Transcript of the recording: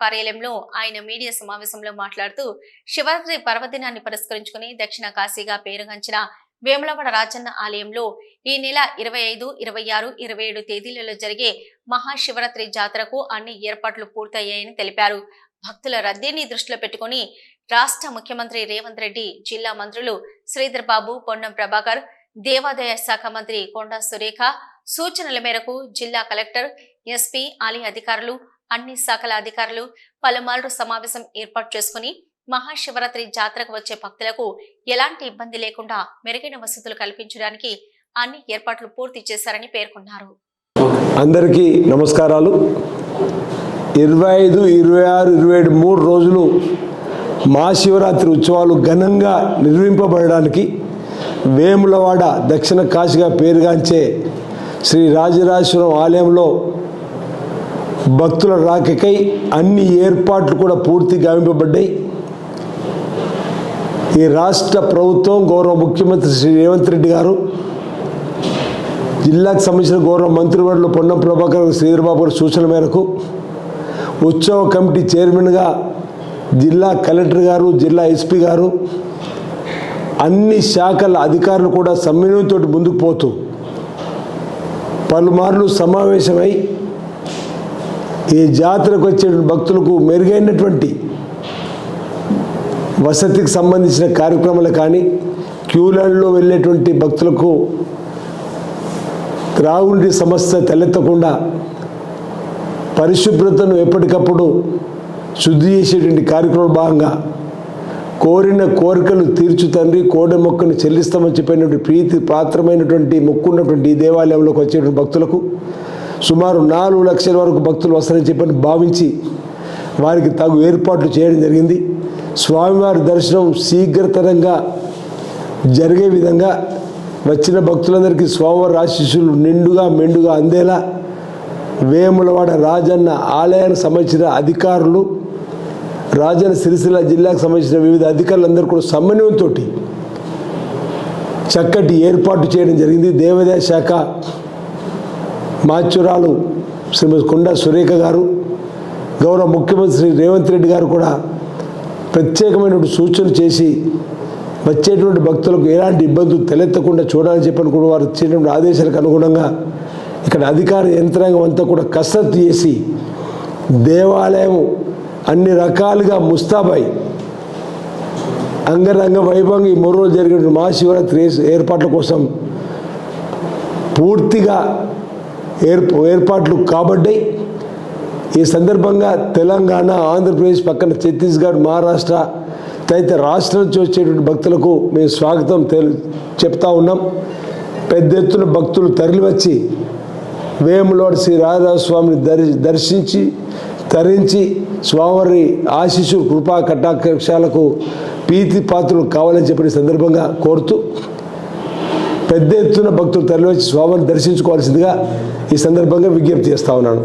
కార్యాలయంలో ఆయన మీడియా సమావేశంలో మాట్లాడుతూ శివరాత్రి పర్వదినాన్ని పురస్కరించుకుని దక్షిణ కాశీగా పేరుగాంచిన వేములవాడ రాజన్న ఆలయంలో ఈ నెల ఇరవై ఐదు ఇరవై ఆరు ఇరవై ఏడు తేదీలలో జరిగే మహాశివరాత్రి జాతరకు అన్ని ఏర్పాట్లు పూర్తయ్యాయని తెలిపారు. భక్తుల రద్దీని దృష్టిలో పెట్టుకుని రాష్ట్ర ముఖ్యమంత్రి రేవంత్ రెడ్డి జిల్లా మంత్రులు శ్రీధర్ బాబు పొన్నం ప్రభాకర్ దేవాదాయ శాఖ మంత్రి కొండా సురేఖ సూచనల మేరకు జిల్లా కలెక్టర్ ఎస్పీ ఆలయ అధికారులు అన్ని శాఖల అధికారులు పలుమార్లు సమావేశం ఏర్పాటు చేసుకుని మహాశివరాత్రి జాతరకు వచ్చే భక్తులకు ఎలాంటి ఇబ్బంది లేకుండా మెరుగైన వసతులు కల్పించడానికి అన్ని ఏర్పాట్లు పూర్తి చేశారని పేర్కొన్నారు. అందరికీ నమస్కారాలు. ఇరవై ఐదు ఇరవై ఆరు ఇరవై ఏడు మూడు రోజులు మహాశివరాత్రి ఉత్సవాలు ఘనంగా నిర్వహింపబడడానికి వేములవాడ దక్షిణ కాశీగా పేరుగాంచే శ్రీ రాజరాజేశ్వరం ఆలయంలో భక్తుల రాకకై అన్ని ఏర్పాట్లు కూడా పూర్తి గావింపబడ్డాయి. ఈ రాష్ట్ర ప్రభుత్వం గౌరవ ముఖ్యమంత్రి శ్రీ రేవంత్ రెడ్డి గారు జిల్లాకు సంబంధించిన గౌరవ మంత్రివర్యులు పొన్నం ప్రభాకర్ శ్రీధరబాబు గారి సూచన మేరకు ఉత్సవ కమిటీ చైర్మన్గా జిల్లా కలెక్టర్ గారు జిల్లా ఎస్పీ గారు అన్ని శాఖల అధికారులు కూడా సమన్వయంతో ముందుకు పోతూ పలుమార్లు సమావేశమై ఈ జాతరకు వచ్చే భక్తులకు మెరుగైనటువంటి వసతికి సంబంధించిన కార్యక్రమాలు కానీ క్యూలైన్లో వెళ్ళేటువంటి భక్తులకు త్రాగుండి సమస్య తలెత్తకుండా పరిశుభ్రతను ఎప్పటికప్పుడు శుద్ధి చేసేటువంటి కార్యక్రమం భాగంగా కోరిన కోరికలు తీర్చు తండ్రి కోడె మొక్కను చెల్లిస్తామని చెప్పినటువంటి ప్రీతి పాత్రమైనటువంటి మొక్కున్నటువంటి ఈ దేవాలయంలోకి వచ్చేటువంటి భక్తులకు సుమారు నాలుగు లక్షల వరకు భక్తులు వస్తారని చెప్పని భావించి వారికి తగు ఏర్పాట్లు చేయడం జరిగింది. స్వామివారి దర్శనం శీఘ్రతరంగా జరిగే విధంగా వచ్చిన భక్తులందరికీ స్వామివారి ఆశీస్సులు నిండుగా మెండుగా అందేలా వేములవాడ రాజన్న ఆలయానికి సంబంధించిన అధికారులు రాజన్న సిరిసిల్ల జిల్లాకు సంబంధించిన వివిధ అధికారులందరూ కూడా సమన్వయంతో చక్కటి ఏర్పాటు చేయడం జరిగింది. దేవాదాయ శాఖ మాచురాలు శ్రీమతి కొండా సురేఖ గారు గౌరవ ముఖ్యమంత్రి శ్రీ రేవంత్ రెడ్డి గారు కూడా ప్రత్యేకమైనటువంటి సూచనలు చేసి వచ్చేటువంటి భక్తులకు ఎలాంటి ఇబ్బందులు తలెత్తకుండా చూడాలని చెప్పని కూడా వారు ఇచ్చేటువంటి ఆదేశాలకు అనుగుణంగా ఇక్కడ అధికార యంత్రాంగం అంతా కూడా కసరత్తు చేసి దేవాలయం అన్ని రకాలుగా ముస్తాబై అంగరంగ వైభవంగా ఈ మూడు రోజులు జరిగిన మహాశివరాత్రి ఏర్పాట్ల కోసం పూర్తిగా ఏర్ప ఏర్పాట్లు కాబడ్డాయి. ఈ సందర్భంగా తెలంగాణ ఆంధ్రప్రదేశ్ పక్కన ఛత్తీస్గఢ్ మహారాష్ట్ర తదితర రాష్ట్రం నుంచి వచ్చేటువంటి భక్తులకు మేము స్వాగతం చెప్తా ఉన్నాం. పెద్ద ఎత్తున భక్తులు తరలివచ్చి వేములోడి శ్రీ రాధాస్వామిని దరి దర్శించి తరించి స్వామివారి ఆశీస్సు కృపా కటాక్షాలకు ప్రీతి పాత్రలు కావాలని చెప్పిన సందర్భంగా కోరుతూ పెద్ద ఎత్తున భక్తులు తరలివచ్చి స్వామిని దర్శించుకోవాల్సిందిగా ఈ సందర్భంగా విజ్ఞప్తి చేస్తా ఉన్నాను.